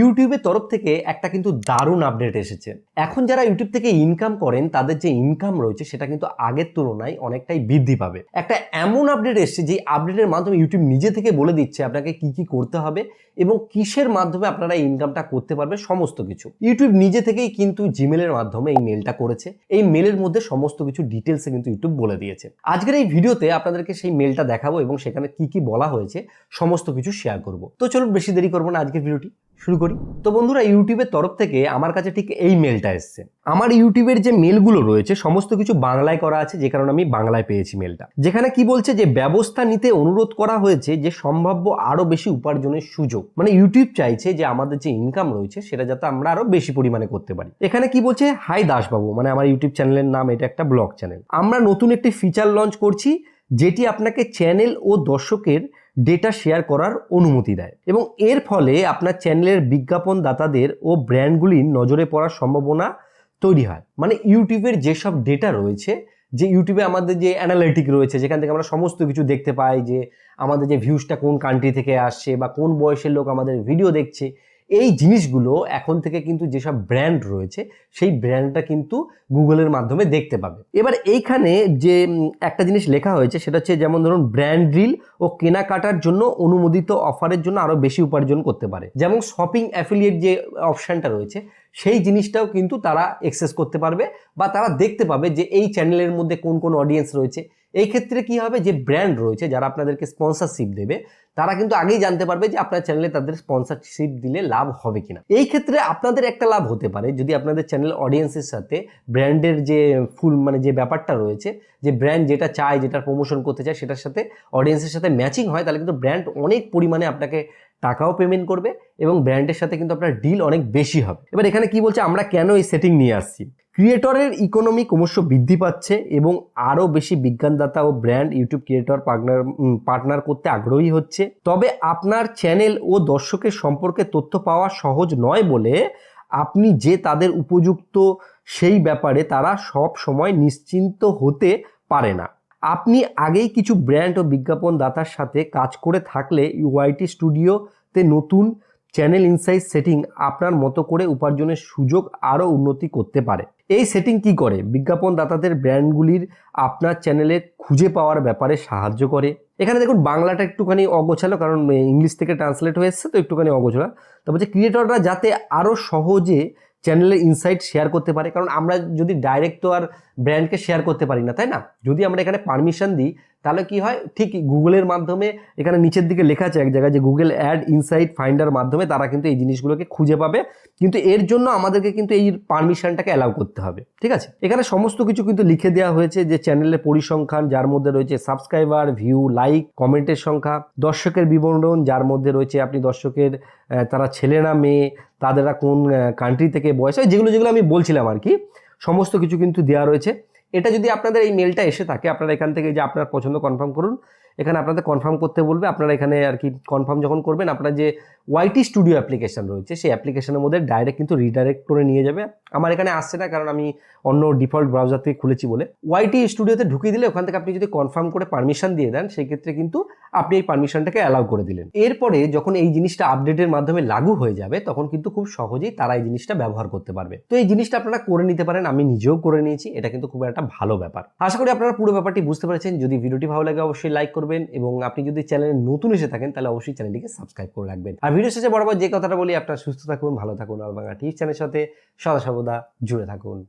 ইউটিউবের তরফ থেকে একটা কিন্তু দারুণ আপডেট এসেছে। এখন যারা ইউটিউব থেকে ইনকাম করেন, তাদের যে ইনকাম রয়েছে, সেটা কিন্তু আগের তুলনায় অনেকটাই বৃদ্ধি পাবে। একটা এমন আপডেট এসেছে যে আপডেটের মাধ্যমে ইউটিউব নিজে থেকে বলে দিচ্ছে আপনাকে কি কি করতে হবে এবং কিসের মাধ্যমে আপনারা ইনকামটা করতে পারবে সমস্ত কিছু। ইউটিউব নিজে থেকেই কিন্তু জিমেলের মাধ্যমে এই মেলটা করেছে। এই মেলের মধ্যে সমস্ত কিছু ডিটেলসে কিন্তু ইউটিউব বলে দিয়েছে। আজকের এই ভিডিওতে আপনাদেরকে সেই মেলটা দেখাবো এবং সেখানে কি কি বলা হয়েছে, সমস্ত কিছু শেয়ার করব। তো চলুন বেশি দেরি করব না আজকের ভিডিওটি। শুরু করি। তো বন্ধুরা, ইউটিউবের তরফ থেকে আমার কাছে ঠিক এই মেলটা এসছে। আমার ইউটিউবের যে মেলগুলো রয়েছে, সমস্ত কিছু বাংলায় করা আছে, যে কারণে আমি বাংলায় পেয়েছি মেলটা যেখানে কি বলছে যে, ব্যবস্থা নিতে অনুরোধ করা হয়েছে যে, সম্ভাব্য আরও বেশি উপার্জনের সুযোগ। মানে ইউটিউব চাইছে যে, আমাদের যে ইনকাম রয়েছে, সেটা যাতে আমরা আরও বেশি পরিমাণে করতে পারি। এখানে কি বলছে হাই দাসবাবু মানে আমার ইউটিউব চ্যানেলের নাম, এটা একটা ব্লগ চ্যানেল আমরা নতুন একটি ফিচার লঞ্চ করছি, যেটি আপনাকে চ্যানেল ও দর্শকের ডেটা শেয়ার করার অনুমতি দেয়। এবং এর ফলে আপনার চ্যানেলের বিজ্ঞাপন দাতাদের ও ব্র্যান্ডগুলির নজরে পড়ার সম্ভাবনা তৈরি হয়। মানে ইউটিউবের যেসব ডেটা রয়েছে, যে ইউটিউবে আমাদের যে অ্যানালিটিক রয়েছে, যেখান থেকে আমরা সমস্ত কিছু দেখতে পাই যে আমাদের যে ভিউজটা কোন কান্ট্রি থেকে আসছে বা কোন বয়সের লোক আমাদের ভিডিও দেখছে এই জিনিসগুলো এখন থেকে কিন্তু যেসব ব্র্যান্ড রয়েছে, সেই ব্র্যান্ডটা কিন্তু গুগলের মাধ্যমে দেখতে পাবে। এবার এইখানে যে একটা জিনিস লেখা হয়েছে, সেটা হচ্ছে যেমন ধরুন ব্র্যান্ড রিল ও কেনাকাটার জন্য অনুমোদিত অফারের জন্য আরও বেশি উপার্জন করতে পারে। যেমন শপিং অ্যাফিলিয়েট যে অপশানটা রয়েছে, সেই জিনিসটাও কিন্তু তারা এক্সেস করতে পারবে বা তারা দেখতে পাবে যে এই চ্যানেলের মধ্যে কোন কোন অডিয়েন্স রয়েছে। এই ক্ষেত্রে কি হবে? যে ব্র্যান্ড রয়েছে, যারা আপনাদেরকে স্পন্সরশিপ দেবে, তারা কিন্তু আগেই জানতে পারবে যে আপনার চ্যানেলে তাদের স্পন্সরশিপ দিলে লাভ হবে কিনা। এই ক্ষেত্রে আপনাদের একটা লাভ হতে পারে, যদি আপনাদের চ্যানেল অডিয়েন্সের সাথে ব্র্যান্ডের যে ফুল মানে যে ব্যাপারটা রয়েছে, যে ব্র্যান্ড যেটা চায় যেটা প্রমোশন করতে চায়, সেটার সাথে অডিয়েন্সের সাথে ম্যাচিং হয়, তাহলে কিন্তু ব্র্যান্ড অনেক পরিমাণে আপনাকে টাকাও পেমেন্ট করবে এবং ব্র্যান্ডের সাথে কিন্তু আপনার ডিল অনেক বেশি হবে। এবার এখানে কি বলছে? আমরা কেন এই সেটিং নিয়ে আসছি? ক্রিয়েটরের ইকোনমি ক্রমশ বৃদ্ধি পাচ্ছে এবং আরও বেশি বিজ্ঞানদাতা ও brand YouTube creator partner partner করতে আগ্রহী হচ্ছে। তবে আপনার চ্যানেল ও দর্শকের সম্পর্কে তথ্য পাওয়া সহজ নয় বলে আপনি যে তাদের উপযুক্ত সেই ব্যাপারে তারা সব সময় নিশ্চিন্ত হতে পারে না। আপনি আগেই কিছু ব্র্যান্ড ও বিজ্ঞাপন দাতার সাথে কাজ করে থাকলে ইউআইটি স্টুডিওতে নতুন চ্যানেল ইনসাইজ সেটিং আপনার মতো করে উপার্জনের সুযোগ আরও উন্নতি করতে পারে। এই সেটিং কি করে? বিজ্ঞাপন দাতাদের ব্র্যান্ডগুলির আপনার চ্যানেলে খুঁজে পাওয়ার ব্যাপারে সাহায্য করে। এখানে দেখুন, বাংলাটা একটুখানি অগোছালো, কারণ ইংলিশ থেকে ট্রান্সলেট হয়ে এসছে তো একটুখানি অগোছালো। তারপর যে ক্রিয়েটররা যাতে আরও সহজে চ্যানেলের ইনসাইট শেয়ার করতে পারে, কারণ আমরা যদি ডাইরেক্ট তো আর ব্র্যান্ডকে শেয়ার করতে পারি না, তাই না? যদি আমরা এখানে পারমিশন দিই তাহলে কি হয়? ঠিক গুগলের মাধ্যমে এখানে নিচের দিকে লেখা আছে এক জায়গায় যে গুগল অ্যাড ইনসাইট ফাইন্ডার মাধ্যমে তারা কিন্তু এই জিনিসগুলোকে খুঁজে পাবে। কিন্তু এর জন্য আমাদেরকে কিন্তু এই পারমিশনটাকে অ্যালাউ করতে হবে। ঠিক আছে? এখানে সমস্ত কিছু কিন্তু লিখে দেওয়া হয়েছে যে চ্যানেলের পরিসংখ্যান, যার মধ্যে রয়েছে সাবস্ক্রাইবার, ভিউ, লাইক, কমেন্টের সংখ্যা, দর্শকের বিবরণ, যার মধ্যে রয়েছে আপনি দর্শকের তারা ছেলে না মেয়ে, তাদেরা কোন কান্ট্রি থেকে বয়স হয়, যেগুলো যেগুলো আমি বলছিলাম আর কি। সমস্ত কিছু কিন্তু দেওয়া রয়েছে। এটা যদি আপনাদের এই মেলটা এসে থাকে, আপনারা এখান থেকে যে আপনার পছন্দ কনফার্ম করুন, এখানে আপনাদের কনফার্ম করতে বলবে, আপনারা এখানে আর কি কনফার্ম যখন করবেন, আপনারা যে ওয়াইটি স্টুডিও অ্যাপ্লিকেশন রয়েছে, সেই অ্যাপ্লিকেশনের মধ্যে ডাইরেক্ট কিন্তু রিডাইরেক্ট করে নিয়ে যাবে। আমার এখানে আসছে না, কারণ আমি অন্য ডিফল্ট ব্রাউজার থেকে খুলেছি বলে। ওয়াইটি স্টুডিওতে ঢুকিয়ে দিলে ওখান থেকে আপনি যদি কনফার্ম করে পারমিশন দিয়ে দেন, সেই ক্ষেত্রে কিন্তু আপনি এই পারমিশনটাকে অ্যালাউ করে দিলেন। এরপরে যখন এই জিনিসটা আপডেটের মাধ্যমে লাগু হয়ে যাবে, তখন কিন্তু খুব সহজেই তারা এই জিনিসটা ব্যবহার করতে পারবে। তো এই জিনিসটা আপনারা করে নিতে পারেন, আমি নিজেও করে নিয়েছি, এটা কিন্তু খুব একটা ভালো ব্যাপার। আশা করি আপনারা পুরো ব্যাপারটি বুঝতে পেরেছেন। যদি ভিডিওটি ভালো লাগে, অবশ্যই লাইক করবেন, এবং আপনি যদি চ্যানেলে নতুন এসে থাকেন, তাহলে অবশ্যই চ্যানেলটিকে সাবস্ক্রাইব করে রাখবেন। আর ভিডিও শেষে বরাবর যে কথাটা বলি, আপনারা সুস্থ থাকুন, ভালো থাকুন আর বাংলা টিভি চ্যানেলের সাথে সদা সর্বদা জুড়ে থাকুন।